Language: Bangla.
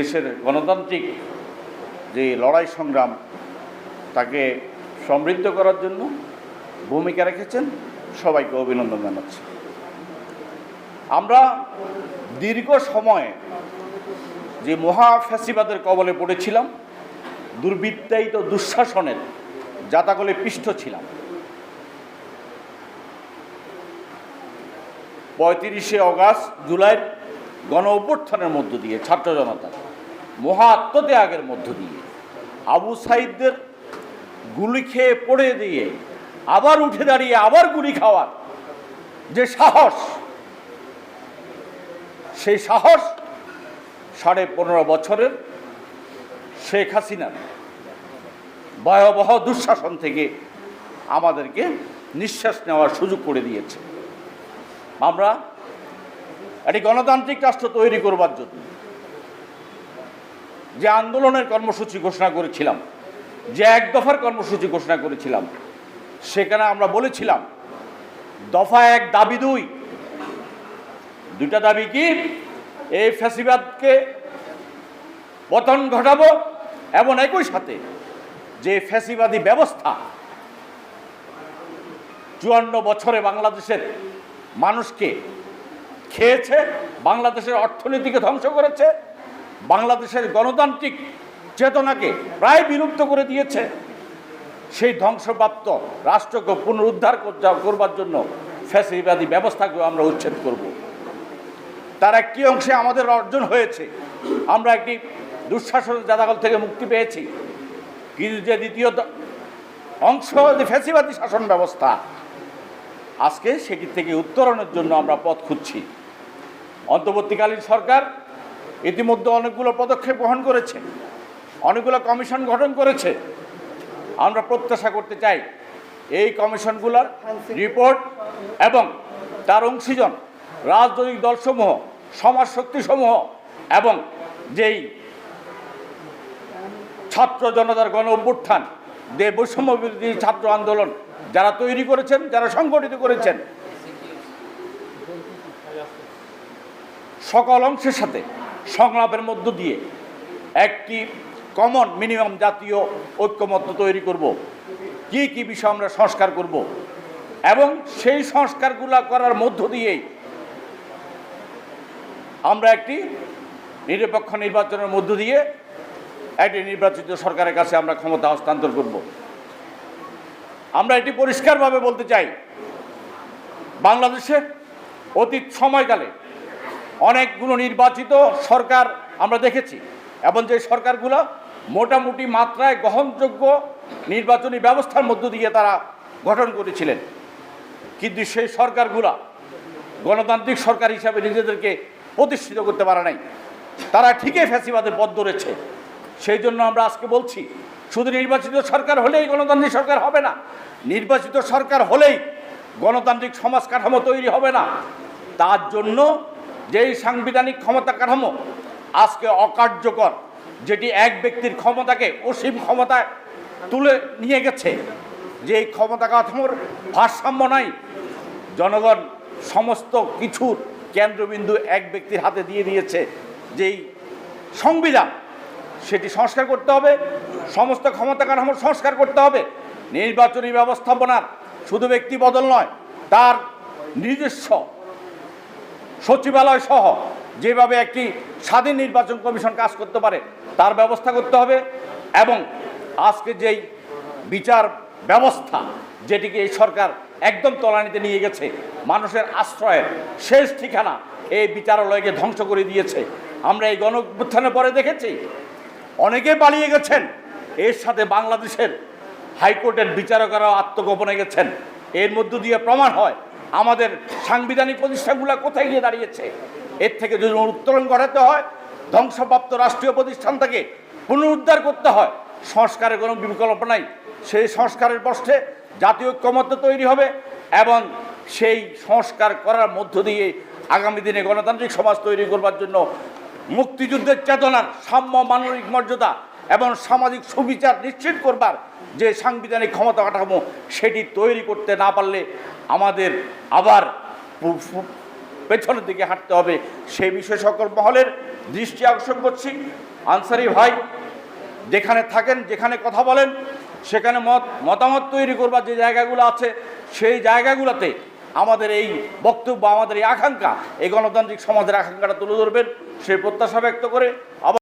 দেশের গণতান্ত্রিক যে লড়াই সংগ্রাম, তাকে সমৃদ্ধ করার জন্য ভূমিকা রেখেছেন। সবাইকে অভিনন্দন জানাচ্ছি। আমরা দীর্ঘ সময়ে যে মহা ফ্যাসিবাদের কবলে পড়েছিলাম, দুর্বৃত্তায়িত দুঃশাসনের জাতাকলে পিষ্ট ছিলাম। পঁয়ত্রিশে অগাস্ট, জুলাইয়ের গণ অভ্যুত্থানের মধ্য দিয়ে, ছাত্র জনতার মহা আত্মত্যাগের মধ্য দিয়ে, আবু সাইদদের গুলি খেয়ে পড়ে দিয়ে, আবার উঠে দাঁড়িয়ে আবার গুলি খাওয়ার যে সাহস, সেই সাহস সাড়ে পনেরো বছরের শেখ হাসিনার ভয়াবহ দুঃশাসন থেকে আমাদেরকে নিঃশ্বাস নেওয়ার সুযোগ করে দিয়েছে। আমরা একটি গণতান্ত্রিক রাষ্ট্র তৈরি করবার জন্য। যে আন্দোলনের কর্মসূচি ঘোষণা করেছিলাম, যে এক দফার কর্মসূচি ঘোষণা করেছিলাম, সেখানে আমরা বলেছিলাম, দফা এক দাবি দুই। দুইটা দাবি কি? এই ফ্যাসিবাদকে পতন ঘটাবো এবং একই সাথে যে ফ্যাসিবাদী ব্যবস্থা চুয়ান্ন বছরে বাংলাদেশের মানুষকে খেয়েছে, বাংলাদেশের অর্থনীতিকে ধ্বংস করেছে, বাংলাদেশের গণতান্ত্রিক চেতনাকে প্রায় বিলুপ্ত করে দিয়েছে। সেই ধ্বংসপ্রাপ্ত রাষ্ট্রকে পুনরুদ্ধার করবার জন্য ফ্যাসিবাদী ব্যবস্থাকেও আমরা উচ্ছেদ করব। তার একটি অংশে আমাদের অর্জন হয়েছে, আমরা একটি দুঃশাসন জাদাগল থেকে মুক্তি পেয়েছি। কিন্তু যে দ্বিতীয় অংশ যে ফ্যাসিবাদী শাসন ব্যবস্থা। আজকে সেটি থেকে উত্তরণের জন্য আমরা পথ খুঁজছি। অন্তর্বর্তীকালীন সরকার ইতিমধ্যে অনেকগুলো পদক্ষেপ গ্রহণ করেছে, অনেকগুলো কমিশন গঠন করেছে। আমরা প্রত্যাশা করতে চাই এই কমিশনগুলোর রিপোর্ট এবং তার অংশীজন রাজনৈতিক দলসমূহ সমাজ শক্তিসমূহ এবং যেই ছাত্র জনতার গণ অভ্যুত্থান, যে বৈষম্য বিরোধী ছাত্র আন্দোলন যারা তৈরি করেছেন, যারা সংগঠিত করেছেন সকল অংশের সাথে সংলাপের মধ্য দিয়ে একটি কমন মিনিমাম জাতীয় ঐক্যমত্য তৈরি করব। কি কি বিষয় আমরা সংস্কার করব এবং সেই সংস্কারগুলো করার মধ্য দিয়েই আমরা একটি নিরপেক্ষ নির্বাচনের মধ্য দিয়ে একটি নির্বাচিত সরকারের কাছে আমরা ক্ষমতা হস্তান্তর করব। আমরা এটি পরিষ্কারভাবে বলতে চাই বাংলাদেশে অতীত সময়কালে অনেকগুলো নির্বাচিত সরকার আমরা দেখেছি, এবং যে সরকারগুলো মোটামুটি মাত্রায় গ্রহণযোগ্য নির্বাচনী ব্যবস্থার মধ্য দিয়ে তারা গঠন করেছিলেন। কিন্তু সেই সরকারগুলা গণতান্ত্রিক সরকার হিসাবে নিজেদেরকে প্রতিষ্ঠিত করতে পারে নাই। তারা ঠিকই ফ্যাসিবাদের পথ ধরেছে। সেই জন্য আমরা আজকে বলছি, শুধু নির্বাচিত সরকার হলেই গণতান্ত্রিক সরকার হবে না, নির্বাচিত সরকার হলেই গণতান্ত্রিক সমাজ কাঠামো তৈরি হবে না। তার জন্য যেই সাংবিধানিক ক্ষমতা কাঠামো আজকে অকার্যকর, যেটি এক ব্যক্তির ক্ষমতাকে অসীম ক্ষমতায় তুলে নিয়ে গেছে যে এই ক্ষমতা কাঠামোর ভারসাম্য নাই, জনগণ সমস্ত কিছুর কেন্দ্রবিন্দু এক ব্যক্তির হাতে দিয়ে দিয়েছে। যেই সংবিধান, সেটি সংস্কার করতে হবে, সমস্ত ক্ষমতা কাঠামোর সংস্কার করতে হবে। নির্বাচনী ব্যবস্থাপনার শুধু ব্যক্তি বদল নয়, তার নিজস্ব সচিবালয় সহ যেভাবে একটি স্বাধীন নির্বাচন কমিশন কাজ করতে পারে, তার ব্যবস্থা করতে হবে এবং আজকে যেই বিচার ব্যবস্থা যেটিকে এই সরকার একদম তলানিতে নিয়ে গেছে, মানুষের আশ্রয়ের শেষ ঠিকানা এই বিচারালয়কে ধ্বংস করে দিয়েছে। আমরা এই গণ পরে দেখেছি, অনেকে পালিয়ে গেছেন, এর সাথে বাংলাদেশের হাইকোর্টের বিচারকরাও আত্মগোপনে গেছেন। এর মধ্য দিয়ে প্রমাণ হয় আমাদের সাংবিধানিক প্রতিষ্ঠানগুলো কোথায় গিয়ে দাঁড়িয়েছে? এর থেকে যদি উত্তোলন ঘটাতে হয়, ধ্বংসপ্রাপ্ত রাষ্ট্রীয় প্রতিষ্ঠান থেকে পুনরুদ্ধার করতে হয়, সংস্কারের কোনো বিকল্প নাই। সেই সংস্কারের পক্ষে জাতীয় ঐক্যমত্য তৈরি হবে এবং সেই সংস্কার করার মধ্য দিয়ে আগামী দিনে গণতান্ত্রিক সমাজ তৈরি করবার জন্য মুক্তিযুদ্ধের চেতনার সাম্য মানবিক মর্যাদা এবং সামাজিক সুবিচার নিশ্চিত করবার যে সাংবিধানিক ক্ষমতা কাঠামো সেটি তৈরি করতে না পারলে আমাদের আবার পেছনের দিকে হাঁটতে হবে। সেই বিষয়ে সকল মহলের দৃষ্টি আকর্ষণ করছি। আনসারি ভাই, যেখানে থাকেন, যেখানে কথা বলেন, সেখানে মত মতামত তৈরি করবার যে জায়গাগুলো আছে, সেই জায়গাগুলোতে আমাদের এই বক্তব্য, আমাদের এই আকাঙ্ক্ষা, এই গণতান্ত্রিক সমাজের আকাঙ্ক্ষাটা তুলে ধরবেন। সেই প্রত্যাশা ব্যক্ত করে আবার